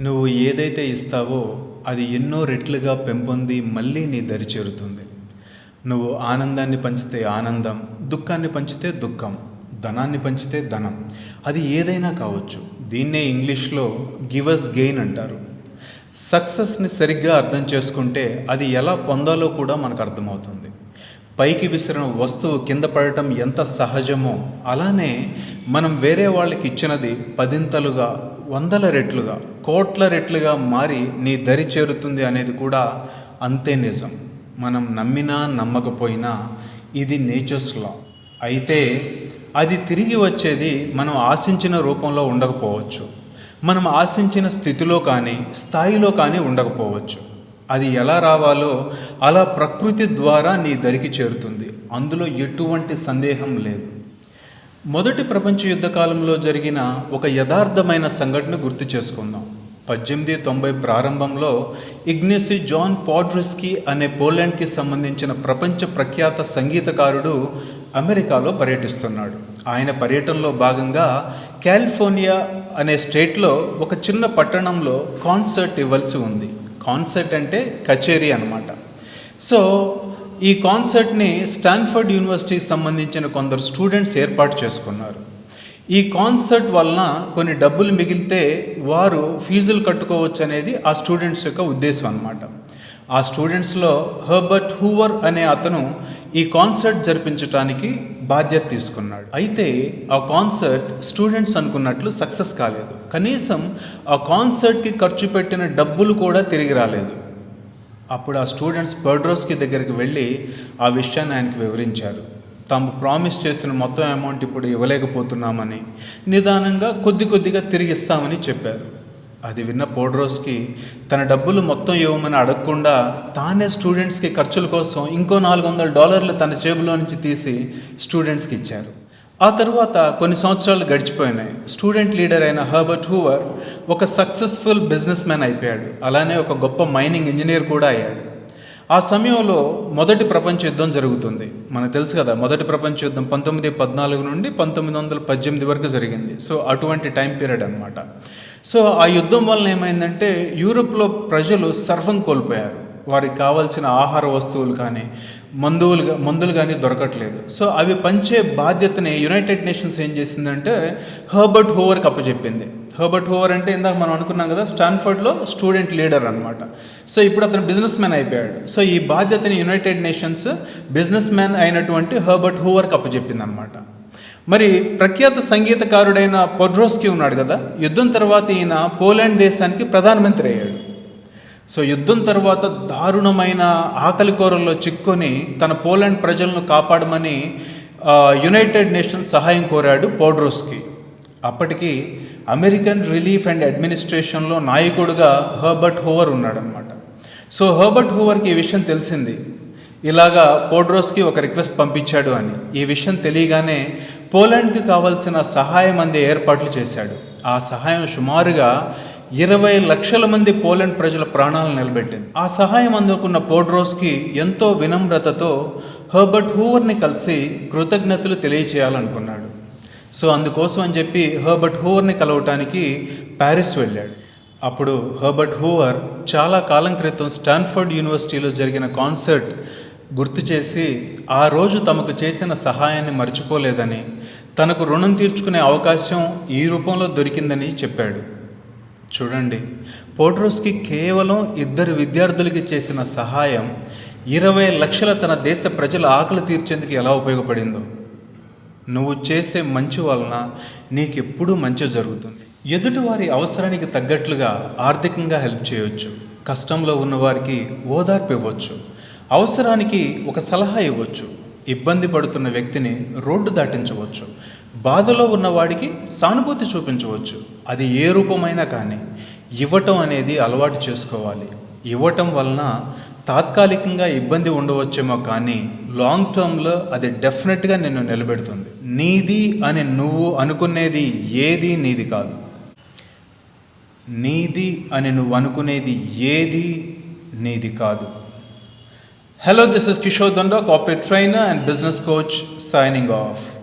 నువ్వు ఏదైతే ఇస్తావో అది ఎన్నో రెట్లుగా పెంపొంది మళ్ళీ నీ దరి చేరుతుంది. నువ్వు ఆనందాన్ని పంచితే ఆనందం దుఃఖాన్ని పంచితే దుఃఖం ధనాన్ని పంచితే ధనం. అది ఏదైనా కావచ్చు. దీన్నే ఇంగ్లీష్లో గివస్ గెయిన్ అంటారు. సక్సెస్ని సరిగ్గా అర్థం చేసుకుంటే అది ఎలా పొందాలో కూడా మనకు అర్థమవుతుంది. పైకి విసిరిన వస్తువు కింద పడటం ఎంత సహజమో అలానే మనం వేరే వాళ్ళకి ఇచ్చినది పదింతలుగా వందల రెట్లుగా కోట్ల రెట్లుగా మారి నీ దరి చేరుతుంది అనేది కూడా అంతే నిజం. మనం నమ్మినా నమ్మకపోయినా ఇది నేచర్స్ లా. అయితే అది తిరిగి వచ్చేది మనం ఆశించిన రూపంలో ఉండకపోవచ్చు. మనం ఆశించిన స్థితిలో కానీ స్థాయిలో కానీ ఉండకపోవచ్చు. అది ఎలా రావాలో అలా ప్రకృతి ద్వారా నీ దరికి చేరుతుంది. అందులో ఎటువంటి సందేహం లేదు. మొదటి ప్రపంచ యుద్ధ కాలంలో జరిగిన ఒక యథార్థమైన సంఘటన గుర్తు చేసుకుందాం. పద్దెనిమిది తొంభై ప్రారంభంలో ఇగ్నెసి జాన్ పాడ్రిస్కి అనే పోలాండ్కి సంబంధించిన ప్రపంచ ప్రఖ్యాత సంగీతకారుడు అమెరికాలో పర్యటిస్తున్నాడు. ఆయన పర్యటనలో భాగంగా కాలిఫోర్నియా అనే స్టేట్లో ఒక చిన్న పట్టణంలో కాన్సర్ట్ ఇవ్వాల్సి ఉంది. కాన్సర్ట్ అంటే కచేరీ అనమాట సో ఈ కాన్సర్ట్ని స్టాన్ఫర్డ్ యూనివర్సిటీకి సంబంధించిన కొందరు స్టూడెంట్స్ ఏర్పాటు చేసుకున్నారు. ఈ కాన్సర్ట్ వలన కొన్ని డబ్బులు మిగిలితే వారు ఫీజులు కట్టుకోవచ్చు అనేది ఆ స్టూడెంట్స్ యొక్క ఉద్దేశం అనమాట ఆ స్టూడెంట్స్లో హర్బర్ట్ హూవర్ అనే అతను ఈ కాన్సర్ట్ జరిపించడానికి బాధ్యత తీసుకున్నాడు. అయితే ఆ కాన్సర్ట్ స్టూడెంట్స్ అనుకున్నట్లు సక్సెస్ కాలేదు. కనీసం ఆ కాన్సర్ట్కి ఖర్చు పెట్టిన డబ్బులు కూడా తిరిగి రాలేదు. అప్పుడు ఆ స్టూడెంట్స్ పర్డ్రోస్కి దగ్గరికి వెళ్ళి ఆ విషయాన్ని ఆయనకి వివరించారు. తాము ప్రామిస్ చేసిన మొత్తం అమౌంట్ ఇప్పుడు ఇవ్వలేకపోతున్నామని నిదానంగా కొద్ది కొద్దిగా తిరిగిస్తామని చెప్పారు. అది విన్న పోడ్రోస్కి తన డబ్బులు మొత్తం ఇవ్వమని అడగకుండా తానే స్టూడెంట్స్కి ఖర్చుల కోసం ఇంకో నాలుగు వందల డాలర్లు తన జేబులో నుంచి తీసి స్టూడెంట్స్కి ఇచ్చారు. ఆ తరువాత కొన్ని సంవత్సరాలు గడిచిపోయినాయి. స్టూడెంట్ లీడర్ అయిన హర్బర్ట్ హూవర్ ఒక సక్సెస్ఫుల్ బిజినెస్ మ్యాన్ అయిపోయాడు. అలానే ఒక గొప్ప మైనింగ్ ఇంజనీర్ కూడా అయ్యాడు. ఆ సమయంలో మొదటి ప్రపంచ యుద్ధం జరుగుతుంది. మనకు తెలుసు కదా మొదటి ప్రపంచ యుద్ధం పంతొమ్మిది పద్నాలుగు నుండి పంతొమ్మిది వందల పద్దెనిమిది వరకు జరిగింది. సో అటువంటి టైం పీరియడ్ అనమాట సో ఆ యుద్ధం వలన ఏమైందంటే యూరోప్లో ప్రజలు సర్వం కోల్పోయారు. వారికి కావాల్సిన ఆహార వస్తువులు కానీ మందువులు మందులు కానీ దొరకట్లేదు. సో అవి పంచే బాధ్యతని యునైటెడ్ నేషన్స్ ఏం చేసిందంటే హర్బర్ట్ హోవర్కి అప్పచెప్పింది. హర్బర్ట్ హోవర్ అంటే ఇందాక మనం అనుకున్నాం కదా స్టాన్ఫర్డ్లో స్టూడెంట్ లీడర్ అనమాట సో ఇప్పుడు అతను బిజినెస్ మ్యాన్ అయిపోయాడు. సో ఈ బాధ్యతని యునైటెడ్ నేషన్స్ బిజినెస్ మ్యాన్ అయినటువంటి హర్బర్ట్ హోవర్కి అప్పచెప్పింది అనమాట మరి ప్రఖ్యాత సంగీతకారుడైన పొడ్రోస్కి ఉన్నాడు కదా యుద్ధం తర్వాత ఈయన పోలాండ్ దేశానికి ప్రధానమంత్రి అయ్యాడు. సో యుద్ధం తర్వాత దారుణమైన ఆకలి కూరల్లో చిక్కుని తన పోలాండ్ ప్రజలను కాపాడమని యునైటెడ్ నేషన్స్ సహాయం కోరాడు పోడ్రోస్కి. అప్పటికి అమెరికన్ రిలీఫ్ అండ్ అడ్మినిస్ట్రేషన్లో నాయకుడుగా హర్బర్ట్ హోవర్ ఉన్నాడనమాట సో హర్బర్ట్ హూవర్కి ఈ విషయం తెలిసింది. ఇలాగా పోడ్రోస్కి ఒక రిక్వెస్ట్ పంపించాడు అని. ఈ విషయం తెలియగానే పోలాండ్కి కావాల్సిన సహాయం అందే ఏర్పాట్లు చేశాడు. ఆ సహాయం సుమారుగా ఇరవై లక్షల మంది పోలాండ్ ప్రజల ప్రాణాలను నిలబెట్టింది. ఆ సహాయం అందుకున్న పోడ్రోస్కి ఎంతో వినమ్రతతో హర్బర్ట్ హూవర్ని కలిసి కృతజ్ఞతలు తెలియచేయాలనుకున్నాడు. సో అందుకోసం అని చెప్పి హర్బర్ట్ హూవర్ని కలవటానికి ప్యారిస్ వెళ్ళాడు. అప్పుడు హర్బర్ట్ హూవర్ చాలా కాలం క్రితం స్టాన్ఫర్డ్ యూనివర్సిటీలో జరిగిన కాన్సర్ట్ గుర్తు చేసి ఆ రోజు తమకు చేసిన సహాయాన్ని మర్చిపోలేదని తనకు రుణం తీర్చుకునే అవకాశం ఈ రూపంలో దొరికిందని చెప్పాడు. చూడండి. పోట్రోస్కి కేవలం ఇద్దరు విద్యార్థులకి చేసిన సహాయం ఇరవై లక్షల తన దేశ ప్రజల ఆకలి తీర్చేందుకు ఎలా ఉపయోగపడిందో. నువ్వు చేసే మంచి వలన నీకెప్పుడూ మంచి జరుగుతుంది. ఎదుటివారి అవసరానికి తగ్గట్లుగా ఆర్థికంగా హెల్ప్ చేయొచ్చు. కష్టంలో ఉన్నవారికి ఓదార్పు ఇవ్వచ్చు. అవసరానికి ఒక సలహా ఇవ్వచ్చు. ఇబ్బంది పడుతున్న వ్యక్తిని రోడ్డు దాటించవచ్చు. బాధలో ఉన్నవాడికి సానుభూతి చూపించవచ్చు. అది ఏ రూపమైనా కానీ ఇవ్వటం అనేది అలవాటు చేసుకోవాలి. ఇవ్వటం వలన తాత్కాలికంగా ఇబ్బంది ఉండవచ్చేమో కానీ లాంగ్ టర్మ్లో అది డెఫినెట్గా నిన్ను నిలబెడుతుంది. నీది అని నువ్వు అనుకునేది ఏది నీది కాదు. నీది అని నువ్వు అనుకునేది ఏది నీది కాదు. Hello this is Kishore Danda corporate trainer and business coach signing off